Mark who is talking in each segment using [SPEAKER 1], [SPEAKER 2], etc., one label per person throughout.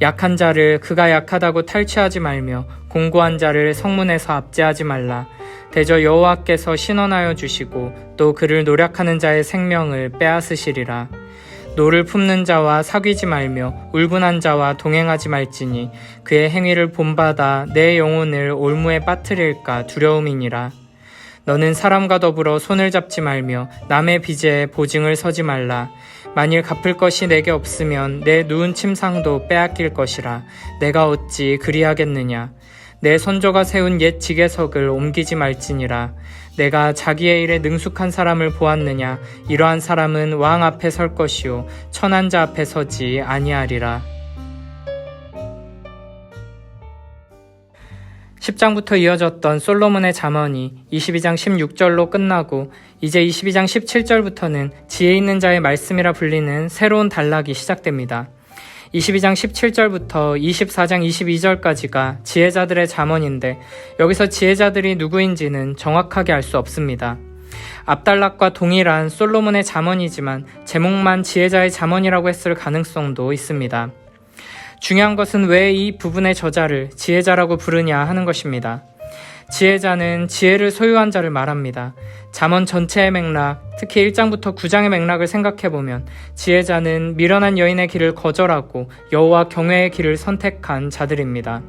[SPEAKER 1] 약한 자를 그가 약하다고 탈취하지 말며 공고한 자를 성문에서 압제하지 말라. 대저 여호와께서 신원하여 주시고 또 그를 노력하는 자의 생명을 빼앗으시리라. 노를 품는 자와 사귀지 말며 울분한 자와 동행하지 말지니 그의 행위를 본받아 내 영혼을 올무에 빠뜨릴까 두려움이니라. 너는 사람과 더불어 손을 잡지 말며 남의 빚에 보증을 서지 말라. 만일 갚을 것이 내게 없으면 내 누운 침상도 빼앗길 것이라. 내가 어찌 그리하겠느냐. 내 선조가 세운 옛 지게석을 옮기지 말지니라. 내가 자기의 일에 능숙한 사람을 보았느냐. 이러한 사람은 왕 앞에 설 것이요. 천한 자 앞에 서지 아니하리라. 10장부터 이어졌던 솔로몬의 잠언이 22장 16절로 끝나고 이제 22장 17절부터는 지혜 있는 자의 말씀이라 불리는 새로운 단락이 시작됩니다. 22장 17절부터 24장 22절까지가 지혜자들의 잠언인데 여기서 지혜자들이 누구인지는 정확하게 알 수 없습니다. 앞단락과 동일한 솔로몬의 잠언이지만 제목만 지혜자의 잠언이라고 했을 가능성도 있습니다. 중요한 것은 왜 이 부분의 저자를 지혜자라고 부르냐 하는 것입니다. 지혜자는 지혜를 소유한 자를 말합니다. 잠언 전체의 맥락, 특히 1장부터 9장의 맥락을 생각해 보면 지혜자는 미련한 여인의 길을 거절하고 여호와 경외의 길을 선택한 자들입니다.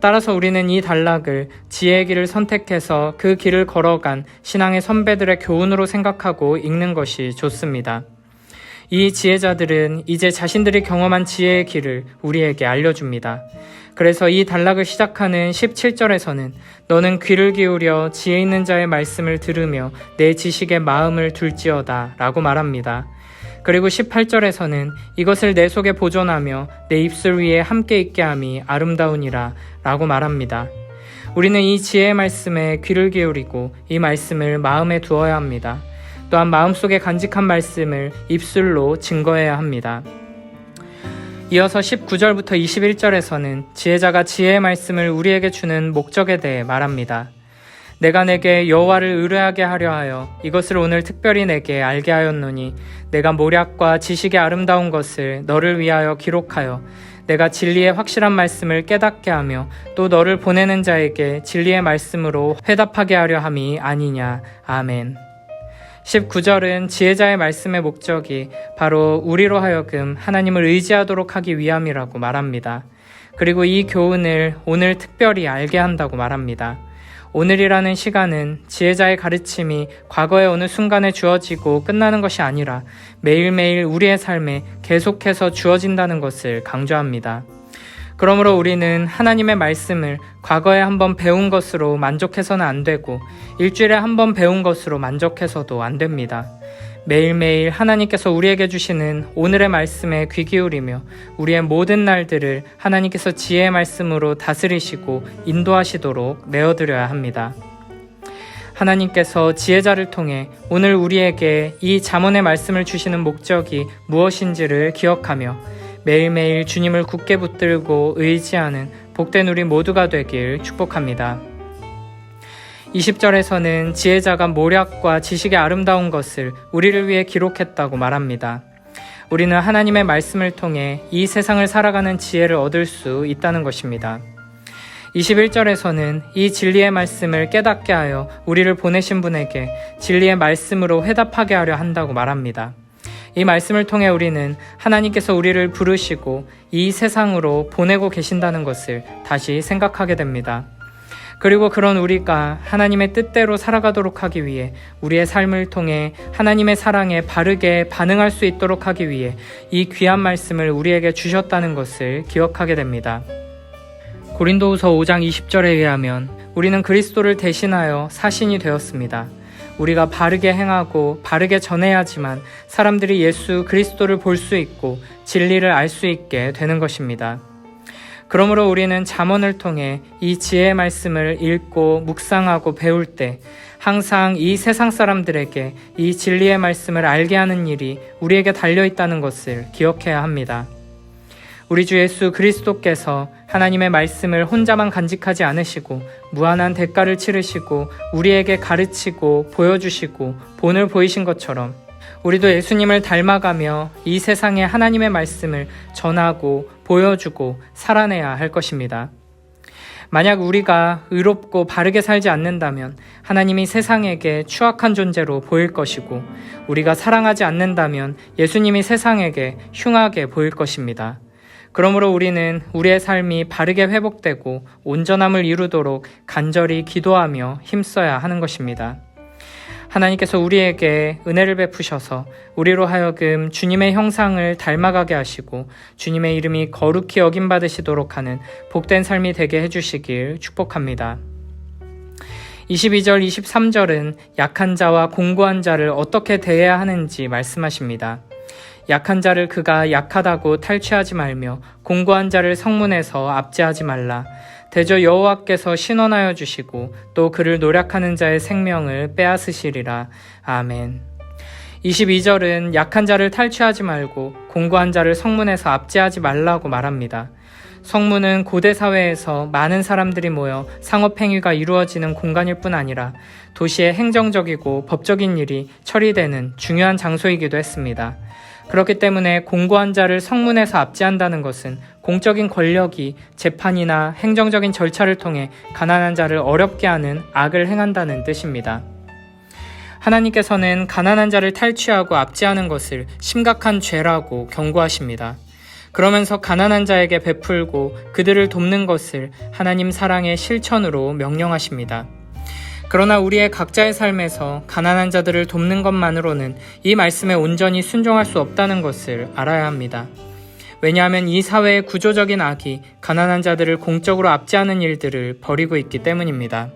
[SPEAKER 1] 따라서 우리는 이 단락을 지혜의 길을 선택해서 그 길을 걸어간 신앙의 선배들의 교훈으로 생각하고 읽는 것이 좋습니다. 이 지혜자들은 이제 자신들이 경험한 지혜의 길을 우리에게 알려줍니다. 그래서 이 단락을 시작하는 17절에서는 너는 귀를 기울여 지혜 있는 자의 말씀을 들으며 내 지식에 마음을 둘지어다 라고 말합니다. 그리고 18절에서는 이것을 내 속에 보존하며 내 입술 위에 함께 있게 함이 아름다우니라 라고 말합니다. 우리는 이 지혜의 말씀에 귀를 기울이고 이 말씀을 마음에 두어야 합니다. 또한 마음속에 간직한 말씀을 입술로 증거해야 합니다. 이어서 19절부터 21절에서는 지혜자가 지혜의 말씀을 우리에게 주는 목적에 대해 말합니다. 내가 내게 여호와를 의뢰하게 하려 하여 이것을 오늘 특별히 내게 알게 하였노니 내가 모략과 지식의 아름다운 것을 너를 위하여 기록하여 내가 진리의 확실한 말씀을 깨닫게 하며 또 너를 보내는 자에게 진리의 말씀으로 회답하게 하려 함이 아니냐. 아멘. 19절은 지혜자의 말씀의 목적이 바로 우리로 하여금 하나님을 의지하도록 하기 위함이라고 말합니다. 그리고 이 교훈을 오늘 특별히 알게 한다고 말합니다. 오늘이라는 시간은 지혜자의 가르침이 과거의 어느 순간에 주어지고 끝나는 것이 아니라 매일매일 우리의 삶에 계속해서 주어진다는 것을 강조합니다. 그러므로 우리는 하나님의 말씀을 과거에 한번 배운 것으로 만족해서는 안 되고 일주일에 한번 배운 것으로 만족해서도 안 됩니다. 매일매일 하나님께서 우리에게 주시는 오늘의 말씀에 귀 기울이며 우리의 모든 날들을 하나님께서 지혜의 말씀으로 다스리시고 인도하시도록 내어드려야 합니다. 하나님께서 지혜자를 통해 오늘 우리에게 이 잠언의 말씀을 주시는 목적이 무엇인지를 기억하며 매일매일 주님을 굳게 붙들고 의지하는 복된 우리 모두가 되길 축복합니다. 20절에서는 지혜자가 모략과 지식의 아름다운 것을 우리를 위해 기록했다고 말합니다. 우리는 하나님의 말씀을 통해 이 세상을 살아가는 지혜를 얻을 수 있다는 것입니다. 21절에서는 이 진리의 말씀을 깨닫게 하여 우리를 보내신 분에게 진리의 말씀으로 회답하게 하려 한다고 말합니다. 이 말씀을 통해 우리는 하나님께서 우리를 부르시고 이 세상으로 보내고 계신다는 것을 다시 생각하게 됩니다. 그리고 그런 우리가 하나님의 뜻대로 살아가도록 하기 위해 우리의 삶을 통해 하나님의 사랑에 바르게 반응할 수 있도록 하기 위해 이 귀한 말씀을 우리에게 주셨다는 것을 기억하게 됩니다. 고린도후서 5장 20절에 의하면 우리는 그리스도를 대신하여 사신이 되었습니다. 우리가 바르게 행하고 바르게 전해야지만 사람들이 예수 그리스도를 볼 수 있고 진리를 알 수 있게 되는 것입니다. 그러므로 우리는 잠언을 통해 이 지혜의 말씀을 읽고 묵상하고 배울 때 항상 이 세상 사람들에게 이 진리의 말씀을 알게 하는 일이 우리에게 달려 있다는 것을 기억해야 합니다. 우리 주 예수 그리스도께서 하나님의 말씀을 혼자만 간직하지 않으시고 무한한 대가를 치르시고 우리에게 가르치고 보여주시고 본을 보이신 것처럼 우리도 예수님을 닮아가며 이 세상에 하나님의 말씀을 전하고 보여주고 살아내야 할 것입니다. 만약 우리가 의롭고 바르게 살지 않는다면 하나님이 세상에게 추악한 존재로 보일 것이고 우리가 사랑하지 않는다면 예수님이 세상에게 흉하게 보일 것입니다. 그러므로 우리는 우리의 삶이 바르게 회복되고 온전함을 이루도록 간절히 기도하며 힘써야 하는 것입니다. 하나님께서 우리에게 은혜를 베푸셔서 우리로 하여금 주님의 형상을 닮아가게 하시고 주님의 이름이 거룩히 여김 받으시도록 하는 복된 삶이 되게 해주시길 축복합니다. 22절, 23절은 약한 자와 공고한 자를 어떻게 대해야 하는지 말씀하십니다. 약한 자를 그가 약하다고 탈취하지 말며 공고한 자를 성문에서 압제하지 말라. 대저 여호와께서 신원하여 주시고 또 그를 노력하는 자의 생명을 빼앗으시리라. 아멘. 22절은 약한 자를 탈취하지 말고 공고한 자를 성문에서 압제하지 말라고 말합니다. 성문은 고대 사회에서 많은 사람들이 모여 상업행위가 이루어지는 공간일 뿐 아니라 도시의 행정적이고 법적인 일이 처리되는 중요한 장소이기도 했습니다. 그렇기 때문에 공고한 자를 성문에서 압제한다는 것은 공적인 권력이 재판이나 행정적인 절차를 통해 가난한 자를 어렵게 하는 악을 행한다는 뜻입니다. 하나님께서는 가난한 자를 탈취하고 압제하는 것을 심각한 죄라고 경고하십니다. 그러면서 가난한 자에게 베풀고 그들을 돕는 것을 하나님 사랑의 실천으로 명령하십니다. 그러나 우리의 각자의 삶에서 가난한 자들을 돕는 것만으로는 이 말씀에 온전히 순종할 수 없다는 것을 알아야 합니다. 왜냐하면 이 사회의 구조적인 악이 가난한 자들을 공적으로 압제하는 일들을 벌이고 있기 때문입니다.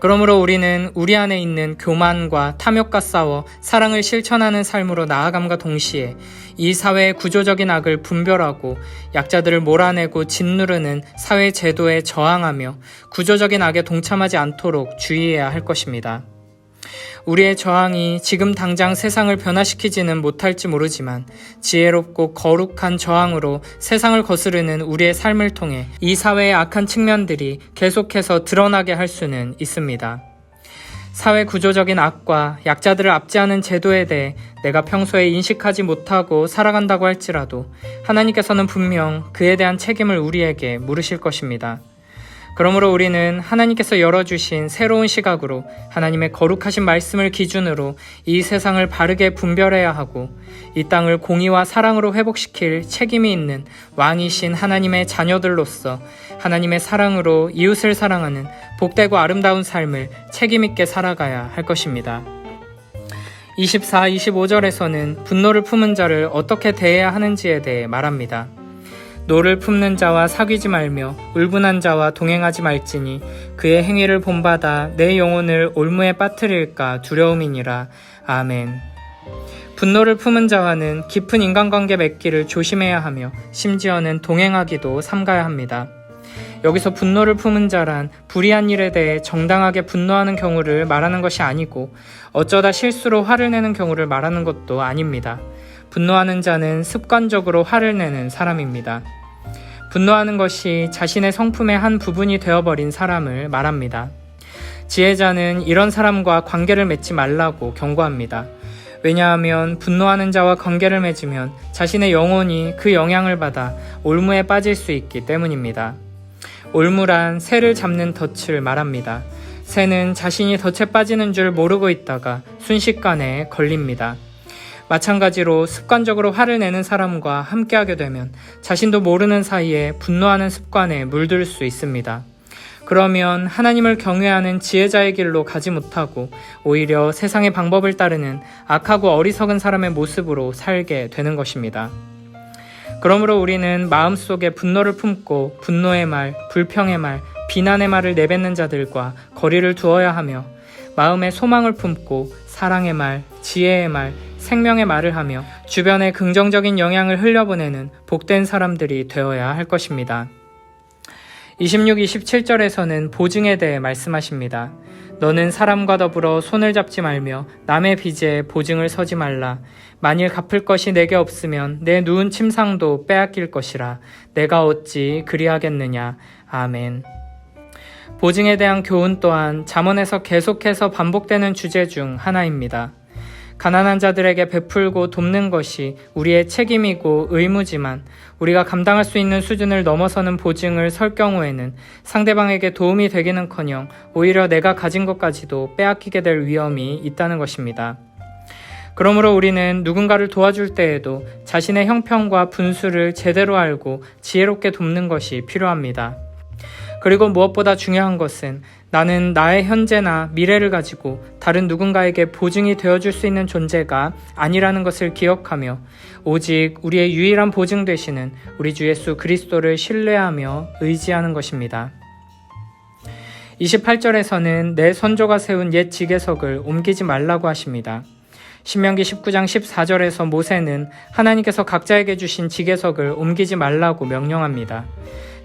[SPEAKER 1] 그러므로 우리는 우리 안에 있는 교만과 탐욕과 싸워 사랑을 실천하는 삶으로 나아감과 동시에 이 사회의 구조적인 악을 분별하고 약자들을 몰아내고 짓누르는 사회 제도에 저항하며 구조적인 악에 동참하지 않도록 주의해야 할 것입니다. 우리의 저항이 지금 당장 세상을 변화시키지는 못할지 모르지만 지혜롭고 거룩한 저항으로 세상을 거스르는 우리의 삶을 통해 이 사회의 악한 측면들이 계속해서 드러나게 할 수는 있습니다. 사회 구조적인 악과 약자들을 압제하는 제도에 대해 내가 평소에 인식하지 못하고 살아간다고 할지라도 하나님께서는 분명 그에 대한 책임을 우리에게 물으실 것입니다. 그러므로 우리는 하나님께서 열어주신 새로운 시각으로 하나님의 거룩하신 말씀을 기준으로 이 세상을 바르게 분별해야 하고 이 땅을 공의와 사랑으로 회복시킬 책임이 있는 왕이신 하나님의 자녀들로서 하나님의 사랑으로 이웃을 사랑하는 복되고 아름다운 삶을 책임있게 살아가야 할 것입니다. 24, 25절에서는 분노를 품은 자를 어떻게 대해야 하는지에 대해 말합니다. 노를 품는 자와 사귀지 말며 울분한 자와 동행하지 말지니 그의 행위를 본받아 내 영혼을 올무에 빠뜨릴까 두려움이니라. 아멘. 분노를 품은 자와는 깊은 인간관계 맺기를 조심해야 하며 심지어는 동행하기도 삼가야 합니다. 여기서 분노를 품은 자란 불의한 일에 대해 정당하게 분노하는 경우를 말하는 것이 아니고 어쩌다 실수로 화를 내는 경우를 말하는 것도 아닙니다. 분노하는 자는 습관적으로 화를 내는 사람입니다. 분노하는 것이 자신의 성품의 한 부분이 되어버린 사람을 말합니다. 지혜자는 이런 사람과 관계를 맺지 말라고 경고합니다. 왜냐하면 분노하는 자와 관계를 맺으면 자신의 영혼이 그 영향을 받아 올무에 빠질 수 있기 때문입니다. 올무란 새를 잡는 덫을 말합니다. 새는 자신이 덫에 빠지는 줄 모르고 있다가 순식간에 걸립니다. 마찬가지로 습관적으로 화를 내는 사람과 함께하게 되면 자신도 모르는 사이에 분노하는 습관에 물들 수 있습니다. 그러면 하나님을 경외하는 지혜자의 길로 가지 못하고 오히려 세상의 방법을 따르는 악하고 어리석은 사람의 모습으로 살게 되는 것입니다. 그러므로 우리는 마음속에 분노를 품고 분노의 말, 불평의 말, 비난의 말을 내뱉는 자들과 거리를 두어야 하며 마음에 소망을 품고 사랑의 말, 지혜의 말, 생명의 말을 하며 주변에 긍정적인 영향을 흘려보내는 복된 사람들이 되어야 할 것입니다. 26, 27절에서는 보증에 대해 말씀하십니다. 너는 사람과 더불어 손을 잡지 말며 남의 빚에 보증을 서지 말라. 만일 갚을 것이 내게 없으면 내 누운 침상도 빼앗길 것이라. 내가 어찌 그리하겠느냐. 아멘. 보증에 대한 교훈 또한 잠언에서 계속해서 반복되는 주제 중 하나입니다. 가난한 자들에게 베풀고 돕는 것이 우리의 책임이고 의무지만 우리가 감당할 수 있는 수준을 넘어서는 보증을 설 경우에는 상대방에게 도움이 되기는 커녕 오히려 내가 가진 것까지도 빼앗기게 될 위험이 있다는 것입니다. 그러므로 우리는 누군가를 도와줄 때에도 자신의 형편과 분수를 제대로 알고 지혜롭게 돕는 것이 필요합니다. 그리고 무엇보다 중요한 것은 나는 나의 현재나 미래를 가지고 다른 누군가에게 보증이 되어줄 수 있는 존재가 아니라는 것을 기억하며 오직 우리의 유일한 보증 되시는 우리 주 예수 그리스도를 신뢰하며 의지하는 것입니다. 28절에서는 내 선조가 세운 옛 지게석을 옮기지 말라고 하십니다. 신명기 19장 14절에서 모세는 하나님께서 각자에게 주신 지게석을 옮기지 말라고 명령합니다.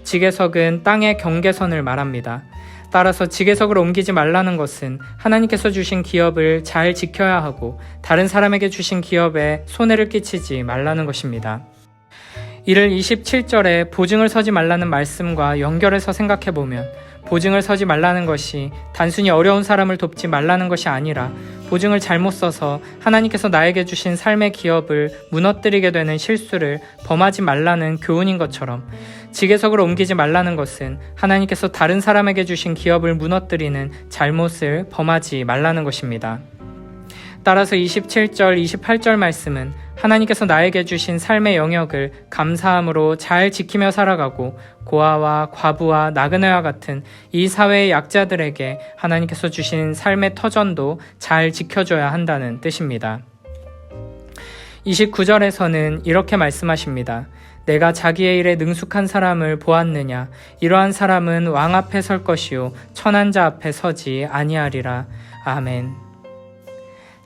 [SPEAKER 1] 지게석은 땅의 경계선을 말합니다. 따라서 지게석을 옮기지 말라는 것은 하나님께서 주신 기업을 잘 지켜야 하고 다른 사람에게 주신 기업에 손해를 끼치지 말라는 것입니다. 이를 27절에 보증을 서지 말라는 말씀과 연결해서 생각해 보면 보증을 서지 말라는 것이 단순히 어려운 사람을 돕지 말라는 것이 아니라 보증을 잘못 써서 하나님께서 나에게 주신 삶의 기업을 무너뜨리게 되는 실수를 범하지 말라는 교훈인 것처럼 지게석을 옮기지 말라는 것은 하나님께서 다른 사람에게 주신 기업을 무너뜨리는 잘못을 범하지 말라는 것입니다. 따라서 27절, 28절 말씀은 하나님께서 나에게 주신 삶의 영역을 감사함으로 잘 지키며 살아가고 고아와 과부와 나그네와 같은 이 사회의 약자들에게 하나님께서 주신 삶의 터전도 잘 지켜줘야 한다는 뜻입니다. 29절에서는 이렇게 말씀하십니다. 내가 자기의 일에 능숙한 사람을 보았느냐? 이러한 사람은 왕 앞에 설 것이요. 천한 자 앞에 서지 아니하리라. 아멘.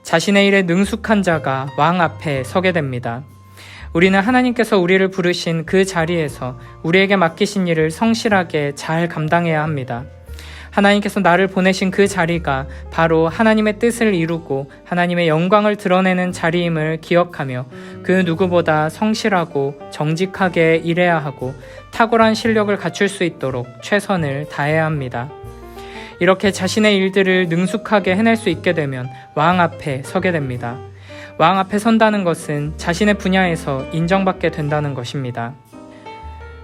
[SPEAKER 1] 자신의 일에 능숙한 자가 왕 앞에 서게 됩니다. 우리는 하나님께서 우리를 부르신 그 자리에서 우리에게 맡기신 일을 성실하게 잘 감당해야 합니다. 하나님께서 나를 보내신 그 자리가 바로 하나님의 뜻을 이루고 하나님의 영광을 드러내는 자리임을 기억하며 그 누구보다 성실하고 정직하게 일해야 하고 탁월한 실력을 갖출 수 있도록 최선을 다해야 합니다. 이렇게 자신의 일들을 능숙하게 해낼 수 있게 되면 왕 앞에 서게 됩니다. 왕 앞에 선다는 것은 자신의 분야에서 인정받게 된다는 것입니다.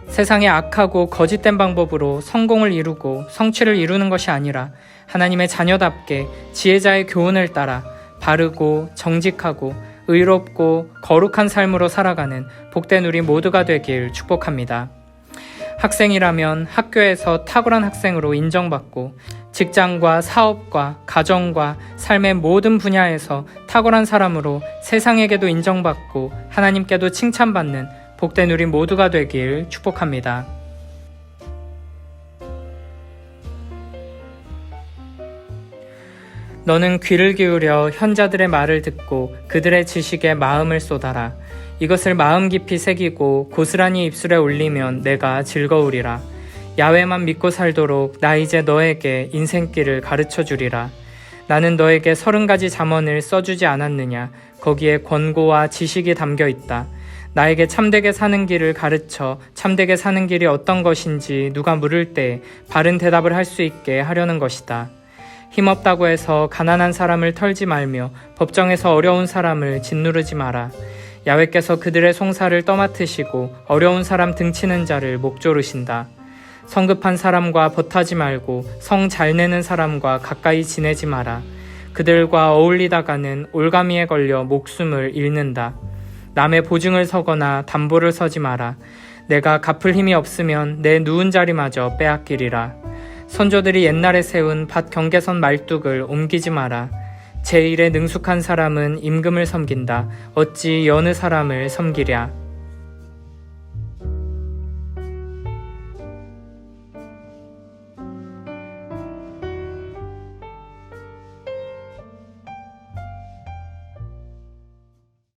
[SPEAKER 1] 세상의 악하고 거짓된 방법으로 성공을 이루고 성취를 이루는 것이 아니라 하나님의 자녀답게 지혜자의 교훈을 따라 바르고 정직하고 의롭고 거룩한 삶으로 살아가는 복된 우리 모두가 되길 축복합니다. 학생이라면 학교에서 탁월한 학생으로 인정받고 직장과 사업과 가정과 삶의 모든 분야에서 탁월한 사람으로 세상에게도 인정받고 하나님께도 칭찬받는 복된 우리 모두가 되길 축복합니다. 너는 귀를 기울여 현자들의 말을 듣고 그들의 지식에 마음을 쏟아라. 이것을 마음 깊이 새기고 고스란히 입술에 올리면 내가 즐거우리라. 야외만 믿고 살도록 나 이제 너에게 인생길을 가르쳐 주리라. 나는 너에게 서른 가지 잠언을 써주지 않았느냐. 거기에 권고와 지식이 담겨 있다. 나에게 참되게 사는 길을 가르쳐 참되게 사는 길이 어떤 것인지 누가 물을 때 바른 대답을 할 수 있게 하려는 것이다. 힘없다고 해서 가난한 사람을 털지 말며 법정에서 어려운 사람을 짓누르지 마라. 야외께서 그들의 송사를 떠맡으시고 어려운 사람 등치는 자를 목조르신다. 성급한 사람과 버타지 말고 성 잘 내는 사람과 가까이 지내지 마라. 그들과 어울리다가는 올가미에 걸려 목숨을 잃는다. 남의 보증을 서거나 담보를 서지 마라. 내가 갚을 힘이 없으면 내 누운 자리마저 빼앗기리라. 선조들이 옛날에 세운 밭 경계선 말뚝을 옮기지 마라. 제 일에 능숙한 사람은 임금을 섬긴다. 어찌 여느 사람을 섬기랴.